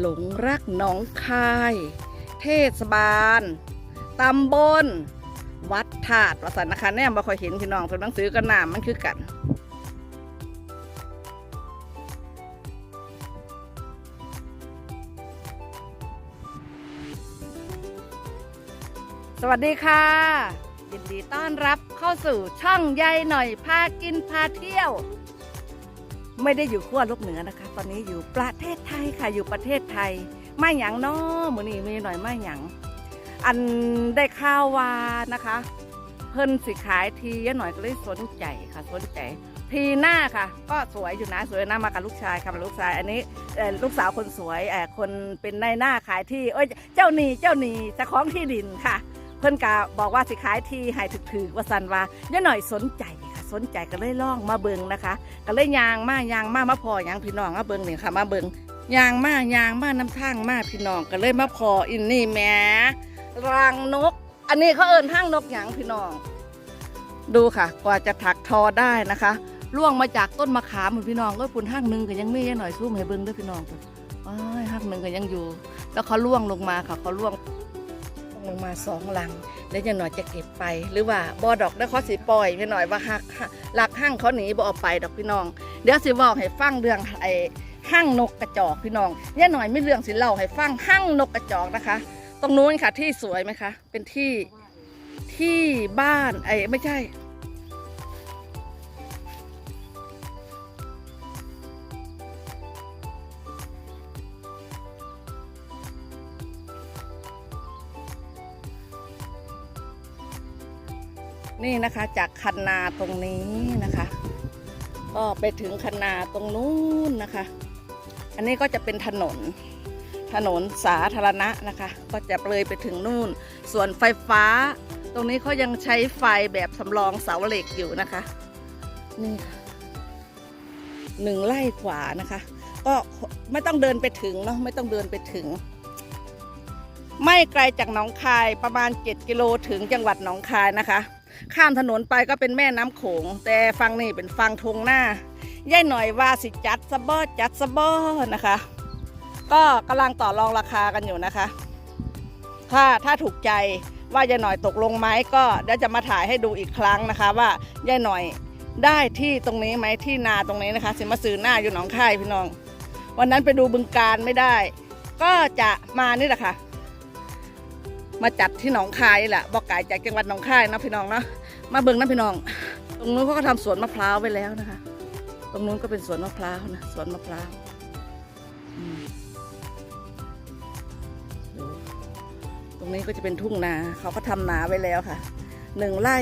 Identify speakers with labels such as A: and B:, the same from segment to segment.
A: หลงรักหนองคาย เทศบาลตำบล วัดธาตุวสันนะคะแน่บ่ค่อยเห็นพี่น้องตัวหนังสือกันนามมันคือกันสวัสดีค่ะ ยินดีต้อนรับเข้าสู่ช่องใยหน่อยพากินพาเที่ยว ไม่ได้อยู่ขั้วโลกเหนือนะคะ ตอนนี้อยู่ประเทศไทยค่ะอยู่ประเทศไทย ไม่หยังเนาะมือนี้มีหน่อยไม่หยังอันได้ข่าววานะคะ เพิ่นสิขายทียะหน่อยก็เลยสนใจค่ะสนใจ ทีหน้าค่ะ ก็สวยอยู่นะสวยนะมากับลูกชายค่ะมาลูกชาย อันนี้ลูกสาวคนสวยเอ่อคนเป็นในหน้าขายที่เอ้ยเจ้าหนี้เจ้าหนี้เจ้องที่ดินค่ะ เพิ่นกะบอกว่าสิขายที่ให้ถึกๆว่าสันว่าย่าหน่อยสนใจ สนใจก็เลยล่องมาเบิงนะคะ ก็เลยยางมายางมามาพออย่างพี่น้องมาเบิงนี่ค่ะ มาเบิงยางมายางมาน้ำทางมาพี่น้องก็เลยมาพออินนี่แหมรังนก อันนี้เขาเอินห้างนกหยังพี่น้อง ดูค่ะ กว่าจะถักทอได้นะคะล่วงมาจากต้นมะขามพี่น้องก็ปุ่นห้างหนึ่งก็ยังไม่ยังหน่อยสู้ให้เบิ้งด้วยพี่น้องอ้ายห้างหนึ่งก็ยังอยู่ แล้วเขาล่วงลงมาค่ะเขาล่วง ลงมาสองลังแล้วยังหน่อยจะเก็บไป หรือว่าบอดอกได้เขาสีปล่อยพี่หน่อยว่าหักหลักห้างเขาหนีบออกไปดอกพี่น้อง เดี๋ยวสิบอกให้ฟังเรื่องไอ้ห้างนกกระจอกพี่น้องย่าหน่อยไม่เรื่องสิเล่าให้ฟังห้างนกกระจอกนะคะ ตรงนู้นค่ะที่สวยไหมคะ เป็นที่ที่บ้านไอ้ไม่ใช่ นี่นะคะ จากคันนาตรงนี้นะคะ ก็ไปถึงคันนาตรงนู้นนะคะ อันนี้ก็จะเป็นถนน ถนนสาธารณะนะคะ ก็จะเลยไปถึงนู่น ส่วนไฟฟ้า ตรงนี้เขายังใช้ไฟแบบสำรองเสาเหล็กอยู่นะคะ นี่ค่ะหนึ่งไร่กว่านะคะ ก็ไม่ต้องเดินไปถึงเนาะไม่ต้องเดินไปถึง ไม่ไกลจากหนองคายประมาณ 7 กิโลถึงจังหวัดหนองคายนะคะ ข้ามถนนไปก็เป็นแม่น้ำโขง แต่ฟังนี่เป็นฟังทงหน้าย่ายหน่อยว่าสิจัดสะบอจัดสะบอนะคะ ก็กำลังต่อรองราคากันอยู่นะคะ ถ้าถ้าถูกใจว่ายายหน่อยตกลงไหมก็เดี๋ยวจะมาถ่ายให้ดูอีกครั้งนะคะ ว่ายายหน่อยได้ที่ตรงนี้ไหมที่นาตรงนี้นะคะสิมาซื้อหน้าอยู่หนองคายพี่น้อง วันนั้นไปดูบึงการไม่ได้ ก็จะมานี่แหละค่ะ มาจัดที่หนองคายแหละบอกไก่จากจังหวัดหนองคายนะพี่น้องเนาะมาเบิ่งนะพี่น้อง ตรงนู้นเขาก็ทำสวนมะพร้าวไว้แล้วนะคะ ตรงนู้นก็เป็นสวนมะพร้าวนะสวนมะพร้าวตรงนี้ก็จะเป็นทุ่งนาเขาก็ทำนาไว้แล้วค่ะหนึ่งไร่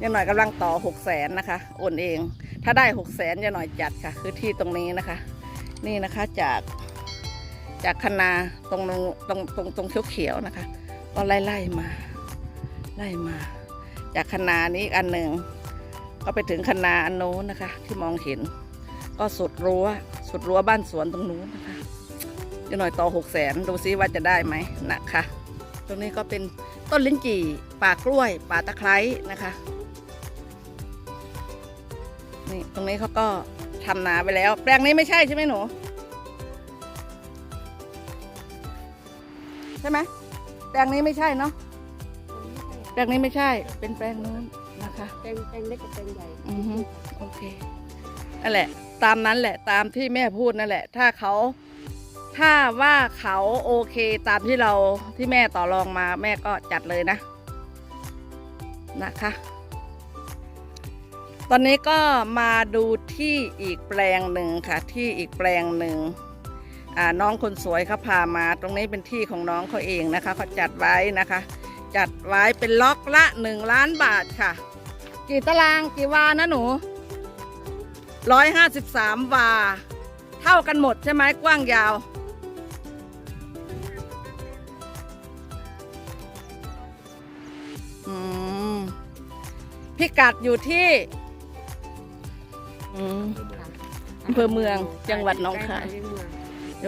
A: ยายหน่อยกำลังต่อหกแสนนะคะโอนเอง ถ้าได้หกแสนยายหน่อยจัดค่ะ คือที่ตรงนี้นะคะ นี่นะคะจากจากคณาตรงตรงตรงตรงเขียวๆนะคะ ก็ไล่ไล่มา ไล่มา จากคณานี้อันหนึ่ง ก็ไปถึงคณาอันโน้นนะคะ ที่มองเห็น ก็สุดรั้วสุดรั้วบ้านสวนตรงนู้นนะคะเดี๋ยวหน่อยต่อหกแสนดูซิว่าจะได้ไหมนะคะ ตรงนี้ก็เป็นต้นลิ้นจี่ป่ากล้วยป่าตะไคร้นะคะนี่ตรงนี้เขาก็ทำนาไปแล้ว แปลงนี้ไม่ใช่ใช่ไหมหนู ใช่ไหม แปลงนี้ไม่ใช่เนาะแปลงนี้ไม่ใช่ เป็นแปลงนู้นนะคะ
B: แปลงแปลงเล็กกับแปลงใหญ่
A: อือฮึโอเคนั่นแหละ ตามนั้นแหละตามที่แม่พูดนั่นแหละ ถ้าเขาถ้าว่าเขาโอเคตามที่เราที่แม่ต่อรองมาแม่ก็จัดเลยนะ นะคะ ตอนนี้ก็มาดูที่อีกแปลงหนึ่งค่ะ ที่อีกแปลงหนึ่งอ่า น้องคนสวยเขาพามา ตรงนี้เป็นที่ของน้องเขาเองนะคะเขาจัดไว้นะคะ จัดไว้เป็นล็อกละหนึ่งล้านบาทค่ะ กี่ตารางกี่วานะหนูร้อยห้าสิบสามวา เท่ากันหมดใช่ไหมกว้างยาวพิกัดอยู่ที่อำเภอเมืองจังหวัดหนองคาย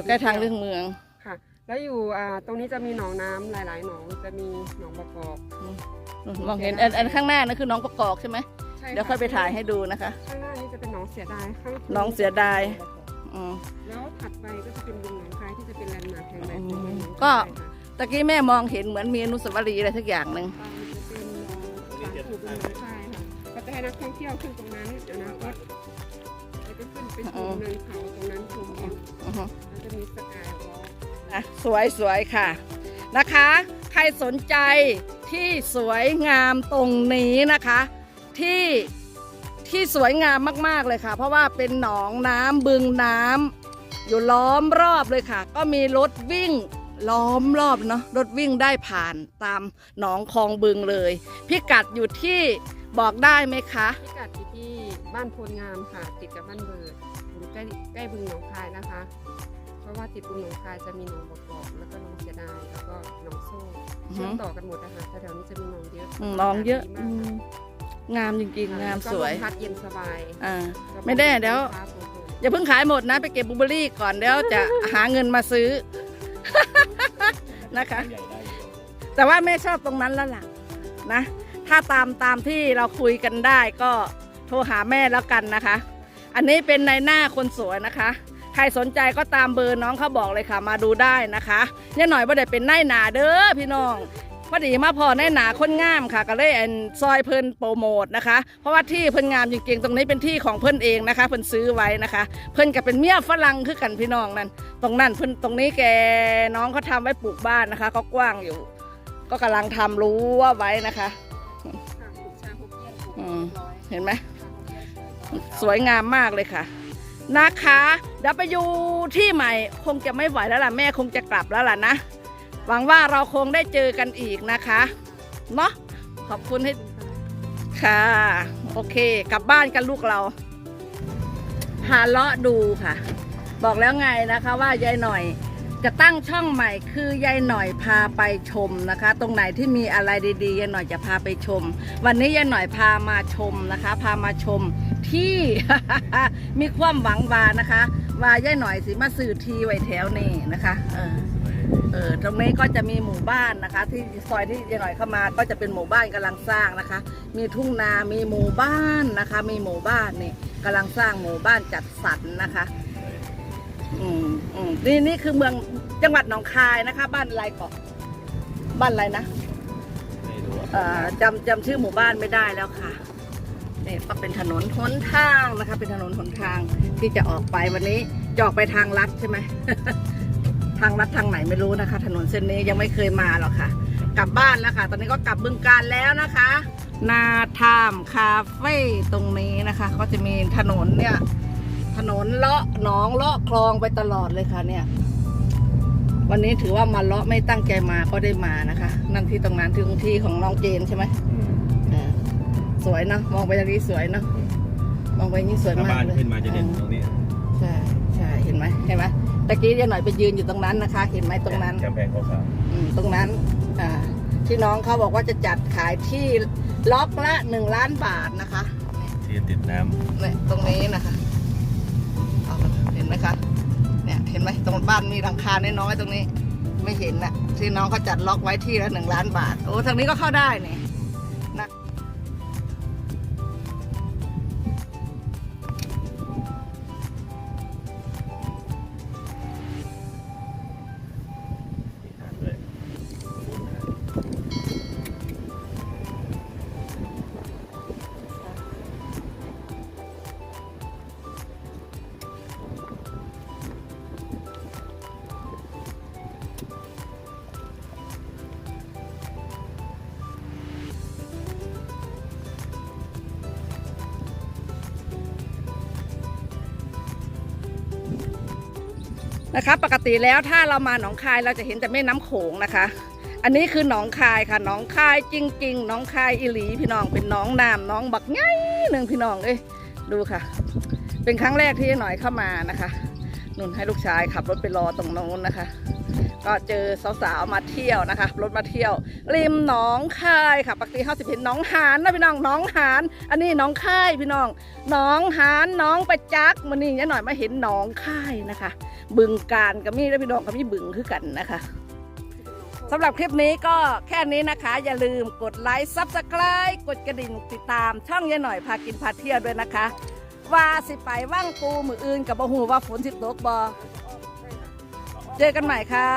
B: อง
A: อยู่ใกล้ทางเรื่องเมือง
B: ค่ะ แล้วอยู่อ่าตรงนี้จะมีหนองน้ำหลาย ๆ หนองจะมีหนองประกอบ
A: มองเห็นอันอันข้างหน้านั่นคือน้องประกอบใช่ไหม
B: ใช่
A: เดี๋ยวค่อยไปถ่ายให้ดูนะคะ
B: ข้างหน้านี่จะเป็นหนองเสียดายข้าง
A: หนองเสียดายอือืม
B: แล้วถัดไปก็จะเป็นบึงหนองคายที่จะเป็นแลนด์มาร์คแห่งใหม่ของเมืองหนอง
A: ก็
B: คายค่ะ
A: ตะกี้แม่มองเห็นเหมือนมีอนุสาวรีย์อะไรสักอย่างหนึ่ง
B: อ่ามันจะเป็นหนองสารปู่บึงหนองคายค่ะก็จะให้นักท่องเที่ยวขึ้นตรงนั้นเดี๋ยวนะก็แล้ว ก็ขึ้นไปชมเนินเขาตรงนั้นชมวิว
A: อือฮึ
B: แล้วจะมีสกายวอล์ก
A: นะสวยสวยค่ะนะคะ ใครสนใจที่สวยงามตรงนี้นะคะ ที่ที่สวยงามมากๆเลยค่ะ เพราะว่าเป็นหนองน้ำบึงน้ำอยู่ล้อมรอบเลยค่ะ ก็มีรถวิ่งล้อมรอบเนาะรถวิ่งได้ผ่านตามหนองคลองบึงเลย พิกัดอยู่ที่ บอกได้ไหมคะ
B: พิกัดอยู่ที่บ้านโพลงามค่ะ ติดกับบ้านเบิร์ดอยู่ใกล้ใกล้บึงหนองคายนะคะ เพราะว่าติดบึงหนองคายจะมีหนองบกกอกแล้วก็หนองเสียดายแล้วก็หนองโซ่
A: อือฮึ
B: เชื่อมต่อกันหมดนะคะแถวๆนี้จะมีหนองเยอะ
A: อืมหนองเยอะ
B: ดี
A: อื
B: มาก
A: มงามจริงๆ งาม
B: แล้ก็
A: สวย
B: ลมพัดเย็นสบาย
A: อ่า ไม่ได้เดี๋ยว
B: ฟ้าโปร่ง
A: อย่าเพิ่งขายหมดนะ ไปเก็บบลูเบอร์รี่ก่อนเดี๋ยวจะหาเงินมาซื้อ นะคะ
C: ใหญ่ได้อยู่
A: แต่ว่าแม่ชอบตรงนั้นแล้วล่ะนะ ถ้าตามตามที่เราคุยกันได้ก็โทรหาแม่แล้วกันนะคะ อันนี้เป็นในหน้าคนสวยนะคะ ใครสนใจก็ตามเบอร์น้องเขาบอกเลยค่ะ มาดูได้นะคะเนี่ยหน่อยว่าได้เป็นนายหนาเด้อพี่น้องพอดีมาพอนายหนาคนงามค่ะ ก็เลยแอนซอยเพิ่นโปรโมทนะคะ เพราะว่าที่เพิ่นงามจริงๆตรงนี้เป็นที่ของเพิ่นเองนะคะ เพิ่นซื้อไว้นะคะ เพิ่นก็เป็นเมียฝรั่งคือกันพี่น้องนั่นตรงนั้นเพิ่นตรงนี้แกน้องเขาทำไว้ปลูกบ้านนะคะ ก็กว้างอยู่ ก็กำลังทำรู้ว่าไว้นะคะ
B: เห็
A: นไหมสวยงามมากเลยค่ะ นะคะเดี๋ยวไปอยู่ที่ใหม่คงจะไม่ไหวแล้วล่ะแม่คงจะกลับแล้วล่ะนะ หวังว่าเราคงได้เจอกันอีกนะคะเนาะขอบคุณให้ค่ะ โอเค กลับบ้านกันลูกเราหาเลาะดูค่ะ บอกแล้วไงนะคะว่ายายหน่อย จะตั้งช่องใหม่คือยายหน่อยพาไปชมนะคะ ตรงไหนที่มีอะไรดีๆยายหน่อยจะพาไปชม วันนี้ยายหน่อยพามาชมนะคะ พามาชมที่ มีความหวังวานะคะว่ายายหน่อยสิมาสื่อทีไว้แถวนี้นะคะเออเออตรงนี้ก็จะมีหมู่บ้านนะคะ ที่ซอยที่ยายหน่อยเข้ามา ก็จะเป็นหมู่บ้านกำลังสร้างนะคะ มีทุ่งนา มีหมู่บ้านนะคะ มีหมู่บ้านนี่กำลังสร้างหมู่บ้านจัดสรรนะคะ อืมอืมนี่นี่คือเมืองจังหวัดหนองคายนะคะ บ้านอะไรเกาะบ้านอะไรนะ
C: ไม่รู้
A: เอ่อจำจำชื่อหมู่บ้านไม่ได้แล้วค่ะนี่ก็เป็นถนนหนทางนะคะ เป็นถนนหนทางที่จะออกไปวันนี้จะออกไปทางลัดใช่ไหม ทางลัดทางไหนไม่รู้นะคะ ถนนเส้นนี้ยังไม่เคยมาหรอกค่ะ กลับบ้านแล้วค่ะ ตอนนี้ก็กลับบึงการแล้วนะคะ นาทามคาเฟ่ตรงนี้นะคะ ก็จะมีถนนเนี่ย ถนนเลาะหนองเลาะคลองไปตลอดเลยค่ะเนี่ย วันนี้ถือว่ามาเลาะไม่ตั้งใจมาก็ได้มานะคะ นั่นที่ตรงนั้นที่ตรงที่ของน้องเจนใช่ไหมเออสวยเนาะมองไปทางนี้สวยเนาะมองไปอย่างนี้สวยาก
C: ถ้ามบ้าน
A: เลย
C: ขึ้นมาจะเด่นตรงนี้
A: ใช่ใช่เห็นไหมเห็นไหมตะกี้ยายหน่อยไปยืนอยู่ตรงนั้นนะคะ เห็นไหมตรงนั้น
C: กำแพงขาว
A: อืมตรงนั้นอ่าที่น้องเขาบอกว่าจะจัดขายที่ล็อกละหนึ่งล้านบาทนะคะ
C: ๆที่ติดน้
A: เนี่ยตรงนี้นะคะเอาเห็ นไหมคะ เนี่ยเห็นไหมตรงบ้านมีหลังคาน้อยๆตรงนี้ ไม่เห็นนะที่น้องเขาจัดล็อกไว้ที่ละหนึ่งล้านบาท โอ้ทางนี้ก็เข้าได้เนี่ย นะคะ ปกติแล้วถ้าเรามาหนองคายเราจะเห็นแต่แม่น้ำโขงนะคะ อันนี้คือหนองคายค่ะหนองคายจริงๆหนองคายอิหลีพี่น้องเป็นหน้องน้ำหน้องบักไงหนึ่งพี่น้องเอ้ยดูค่ะ เป็นครั้งแรกที่หน่อยเข้ามานะคะนุ่นให้ลูกชายขับรถไปรอตรงโน้นนะคะ ก็เจอสาวๆมาเที่ยวนะคะ รถมาเที่ยว ริมหนองคายค่ะปกติเขาสิเห็นหนองหานนะพี่น้องหนองหาน อันนี้หนองคายพี่น้องหนองหานหนองประจักษ์มันนี่เนี่ยหน่อยมาเห็นหนองคายนะคะ บึงการกับมีและพี่น้องกับมี่บึงคือกันนะคะสำหรับคลิปนี้ก็แค่นี้นะคะ อย่าลืมกดไลค์ซับสไคร b ์กดกระดิ่งติดตามช่องยายหน่อยพากินพาเที่ยวด้วยนะคะ ว่าสิไปว่างปูมืออื่นกับบะหูว่าฝนสิตกบ่เจอกันใหม่ค่ะ